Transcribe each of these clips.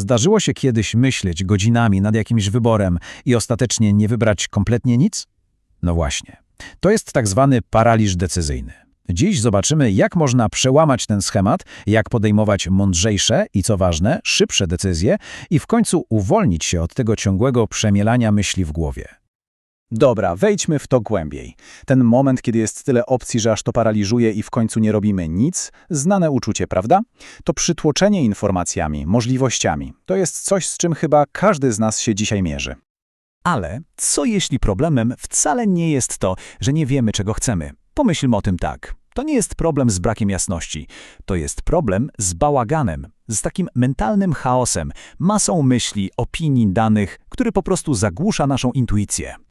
Zdarzyło się kiedyś myśleć godzinami nad jakimś wyborem i ostatecznie nie wybrać kompletnie nic? No właśnie. To jest tak zwany paraliż decyzyjny. Dziś zobaczymy, jak można przełamać ten schemat, jak podejmować mądrzejsze i, co ważne, szybsze decyzje i w końcu uwolnić się od tego ciągłego przemielania myśli w głowie. Dobra, wejdźmy w to głębiej. Ten moment, kiedy jest tyle opcji, że aż to paraliżuje i w końcu nie robimy nic, znane uczucie, prawda? To przytłoczenie informacjami, możliwościami. To jest coś, z czym chyba każdy z nas się dzisiaj mierzy. Ale co jeśli problemem wcale nie jest to, że nie wiemy, czego chcemy? Pomyślmy o tym tak. To nie jest problem z brakiem jasności. To jest problem z bałaganem, z takim mentalnym chaosem, masą myśli, opinii, danych, który po prostu zagłusza naszą intuicję.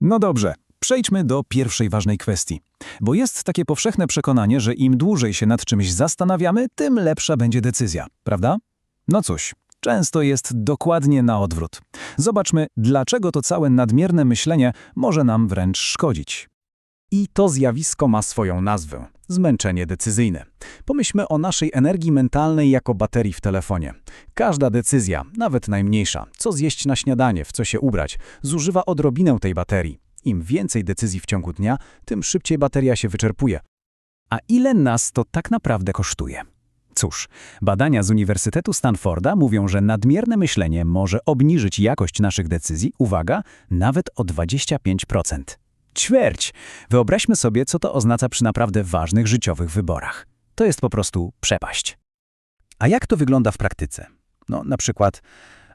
No dobrze, przejdźmy do pierwszej ważnej kwestii. Bo jest takie powszechne przekonanie, że im dłużej się nad czymś zastanawiamy, tym lepsza będzie decyzja, prawda? No cóż, często jest dokładnie na odwrót. Zobaczmy, dlaczego to całe nadmierne myślenie może nam wręcz szkodzić. I to zjawisko ma swoją nazwę zmęczenie decyzyjne. Pomyślmy o naszej energii mentalnej jako baterii w telefonie. Każda decyzja, nawet najmniejsza, co zjeść na śniadanie, w co się ubrać, zużywa odrobinę tej baterii. Im więcej decyzji w ciągu dnia, tym szybciej bateria się wyczerpuje. A ile nas to tak naprawdę kosztuje? Cóż, badania z Uniwersytetu Stanforda mówią, że nadmierne myślenie może obniżyć jakość naszych decyzji, uwaga, nawet o 25%. Ćwierć! Wyobraźmy sobie, co to oznacza przy naprawdę ważnych życiowych wyborach. To jest po prostu przepaść. A jak to wygląda w praktyce? No, na przykład,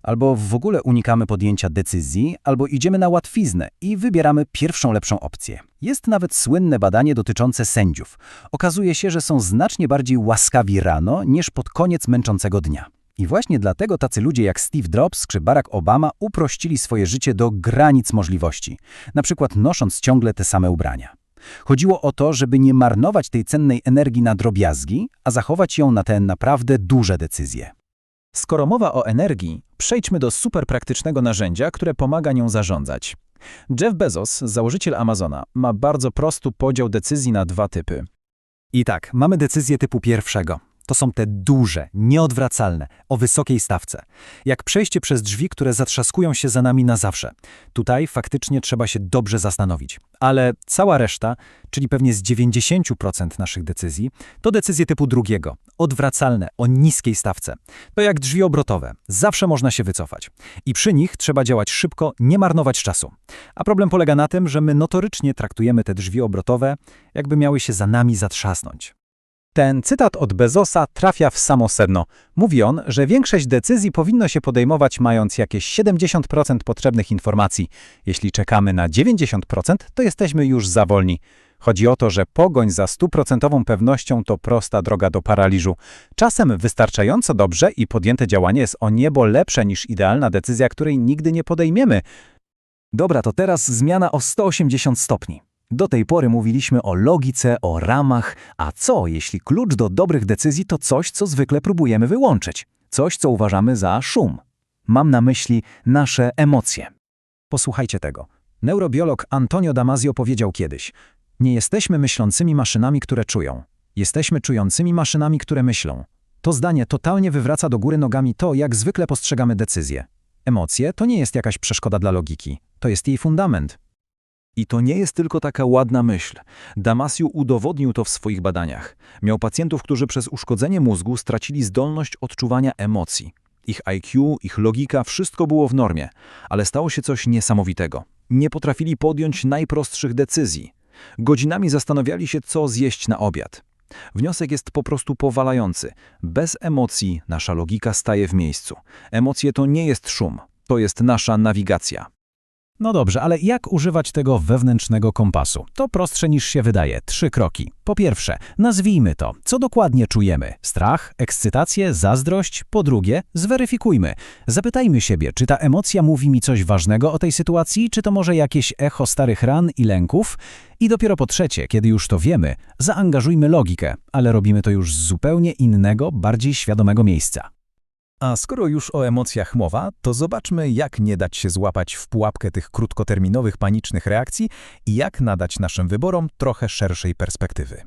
albo w ogóle unikamy podjęcia decyzji, albo idziemy na łatwiznę i wybieramy pierwszą lepszą opcję. Jest nawet słynne badanie dotyczące sędziów. Okazuje się, że są znacznie bardziej łaskawi rano niż pod koniec męczącego dnia. I właśnie dlatego tacy ludzie jak Steve Jobs czy Barack Obama uprościli swoje życie do granic możliwości, na przykład nosząc ciągle te same ubrania. Chodziło o to, żeby nie marnować tej cennej energii na drobiazgi, a zachować ją na te naprawdę duże decyzje. Skoro mowa o energii, przejdźmy do super praktycznego narzędzia, które pomaga nią zarządzać. Jeff Bezos, założyciel Amazona, ma bardzo prosty podział decyzji na dwa typy. I tak, mamy decyzję typu pierwszego. To są te duże, nieodwracalne, o wysokiej stawce. Jak przejście przez drzwi, które zatrzaskują się za nami na zawsze. Tutaj faktycznie trzeba się dobrze zastanowić. Ale cała reszta, czyli pewnie z 90% naszych decyzji, to decyzje typu drugiego, odwracalne, o niskiej stawce. To jak drzwi obrotowe, zawsze można się wycofać. I przy nich trzeba działać szybko, nie marnować czasu. A problem polega na tym, że my notorycznie traktujemy te drzwi obrotowe, jakby miały się za nami zatrzasnąć. Ten cytat od Bezosa trafia w samo sedno. Mówi on, że większość decyzji powinno się podejmować mając jakieś 70% potrzebnych informacji. Jeśli czekamy na 90%, to jesteśmy już za wolni. Chodzi o to, że pogoń za stuprocentową pewnością to prosta droga do paraliżu. Czasem wystarczająco dobrze i podjęte działanie jest o niebo lepsze niż idealna decyzja, której nigdy nie podejmiemy. Dobra, to teraz zmiana o 180 stopni. Do tej pory mówiliśmy o logice, o ramach, a co jeśli klucz do dobrych decyzji to coś, co zwykle próbujemy wyłączyć? Coś, co uważamy za szum. Mam na myśli nasze emocje. Posłuchajcie tego. Neurobiolog Antonio Damasio powiedział kiedyś: Nie jesteśmy myślącymi maszynami, które czują. Jesteśmy czującymi maszynami, które myślą. To zdanie totalnie wywraca do góry nogami to, jak zwykle postrzegamy decyzje. Emocje to nie jest jakaś przeszkoda dla logiki. To jest jej fundament. I to nie jest tylko taka ładna myśl. Damasiu udowodnił to w swoich badaniach. Miał pacjentów, którzy przez uszkodzenie mózgu stracili zdolność odczuwania emocji. Ich IQ, ich logika, wszystko było w normie, ale stało się coś niesamowitego. Nie potrafili podjąć najprostszych decyzji. Godzinami zastanawiali się, co zjeść na obiad. Wniosek jest po prostu powalający. Bez emocji nasza logika staje w miejscu. Emocje to nie jest szum, to jest nasza nawigacja. No dobrze, ale jak używać tego wewnętrznego kompasu? To prostsze niż się wydaje. Trzy kroki. Po pierwsze, nazwijmy to, co dokładnie czujemy. Strach, ekscytację, zazdrość. Po drugie, zweryfikujmy. Zapytajmy siebie, czy ta emocja mówi mi coś ważnego o tej sytuacji, czy to może jakieś echo starych ran i lęków? I dopiero po trzecie, kiedy już to wiemy, zaangażujmy logikę, ale robimy to już z zupełnie innego, bardziej świadomego miejsca. A skoro już o emocjach mowa, to zobaczmy, jak nie dać się złapać w pułapkę tych krótkoterminowych, panicznych reakcji i jak nadać naszym wyborom trochę szerszej perspektywy.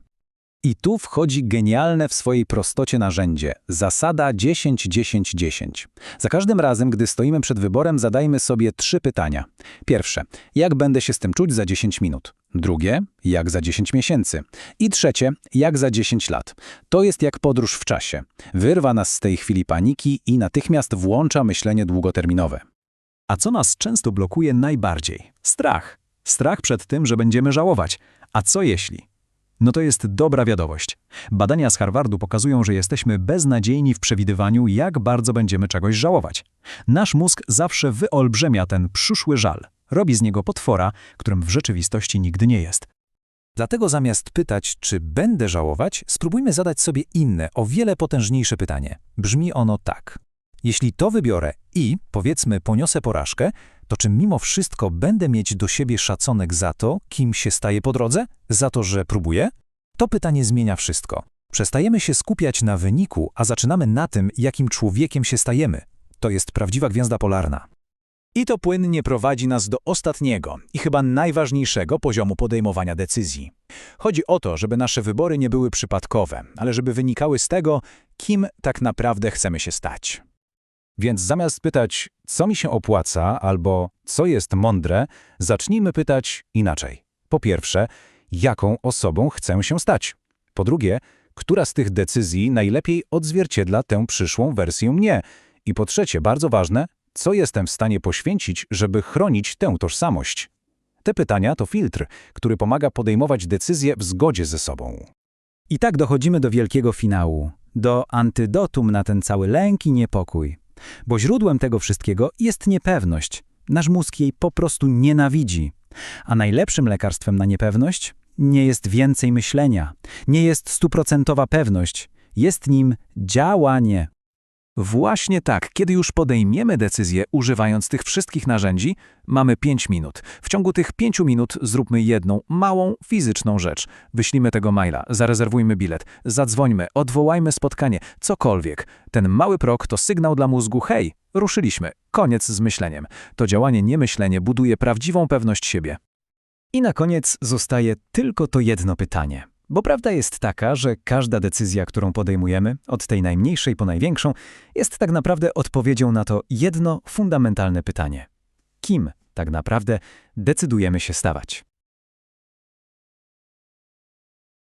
I tu wchodzi genialne w swojej prostocie narzędzie – zasada 10-10-10. Za każdym razem, gdy stoimy przed wyborem, zadajmy sobie trzy pytania. Pierwsze – jak będę się z tym czuć za 10 minut? Drugie – jak za 10 miesięcy? I trzecie – jak za 10 lat? To jest jak podróż w czasie. Wyrwa nas z tej chwili paniki i natychmiast włącza myślenie długoterminowe. A co nas często blokuje najbardziej? Strach. Strach przed tym, że będziemy żałować. A co jeśli? No to jest dobra wiadomość. Badania z Harvardu pokazują, że jesteśmy beznadziejni w przewidywaniu, jak bardzo będziemy czegoś żałować. Nasz mózg zawsze wyolbrzemia ten przyszły żal. Robi z niego potwora, którym w rzeczywistości nigdy nie jest. Dlatego zamiast pytać, czy będę żałować, spróbujmy zadać sobie inne, o wiele potężniejsze pytanie. Brzmi ono tak. Jeśli to wybiorę i, powiedzmy, poniosę porażkę, to czy mimo wszystko będę mieć do siebie szacunek za to, kim się staję po drodze? Za to, że próbuję? To pytanie zmienia wszystko. Przestajemy się skupiać na wyniku, a zaczynamy na tym, jakim człowiekiem się stajemy. To jest prawdziwa gwiazda polarna. I to płynnie prowadzi nas do ostatniego i chyba najważniejszego poziomu podejmowania decyzji. Chodzi o to, żeby nasze wybory nie były przypadkowe, ale żeby wynikały z tego, kim tak naprawdę chcemy się stać. Więc zamiast pytać, co mi się opłaca albo co jest mądre, zacznijmy pytać inaczej. Po pierwsze, jaką osobą chcę się stać? Po drugie, która z tych decyzji najlepiej odzwierciedla tę przyszłą wersję mnie? I po trzecie, bardzo ważne, co jestem w stanie poświęcić, żeby chronić tę tożsamość? Te pytania to filtr, który pomaga podejmować decyzje w zgodzie ze sobą. I tak dochodzimy do wielkiego finału, do antydotum na ten cały lęk i niepokój. Bo źródłem tego wszystkiego jest niepewność. Nasz mózg jej po prostu nienawidzi. A najlepszym lekarstwem na niepewność nie jest więcej myślenia, nie jest stuprocentowa pewność, jest nim działanie. Właśnie tak, kiedy już podejmiemy decyzję używając tych wszystkich narzędzi, mamy 5 minut. W ciągu tych 5 minut zróbmy jedną małą fizyczną rzecz. Wyślijmy tego maila, zarezerwujmy bilet, zadzwońmy, odwołajmy spotkanie, cokolwiek. Ten mały prok to sygnał dla mózgu: hej, ruszyliśmy, koniec z myśleniem. To działanie, nie myślenie buduje prawdziwą pewność siebie. I na koniec zostaje tylko to jedno pytanie. Bo prawda jest taka, że każda decyzja, którą podejmujemy, od tej najmniejszej po największą, jest tak naprawdę odpowiedzią na to jedno fundamentalne pytanie. Kim tak naprawdę decydujemy się stawać?